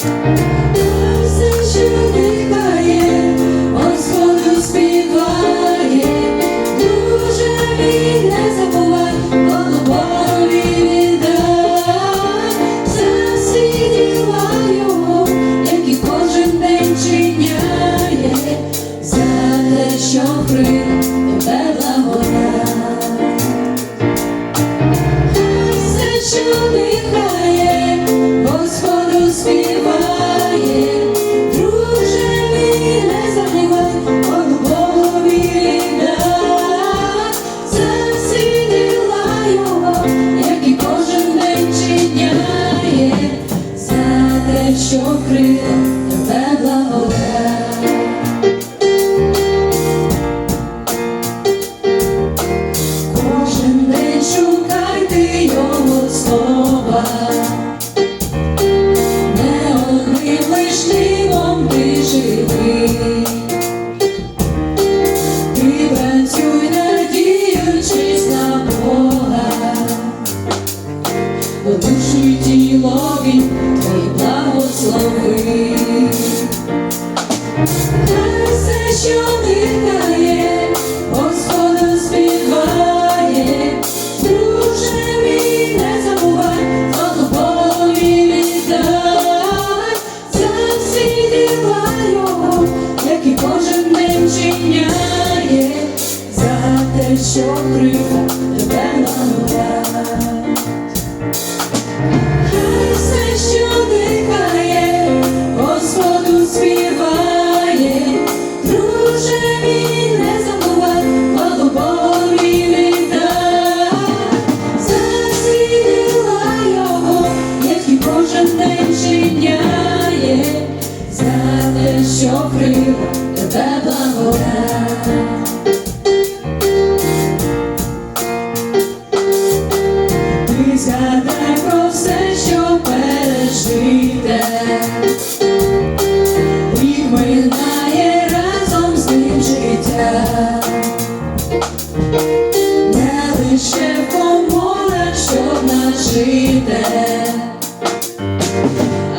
зволікай. Все, Ти надіючись на Бога, бо душу й тіло він благослови. Що крила тебе. Хай все, що дихає, Господу співає, друже мій, не забувай, Голубові віддай, за всі діла його, які кожен день чиняє, за те, що крив тебе благодать. Ти згадай про все, що пережите, і разом з ним життя, не лише в щоб нажите,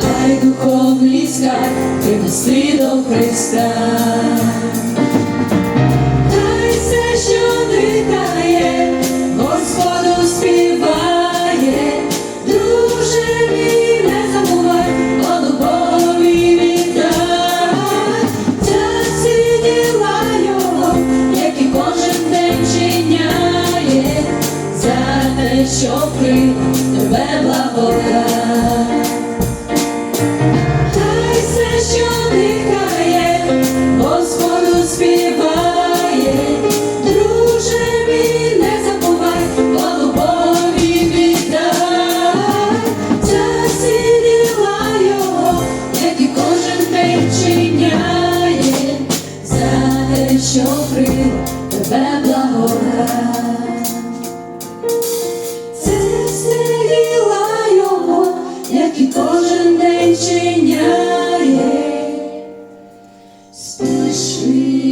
а й духовний скарб принести до Христа. щоб ми тебе благодать. Sweet.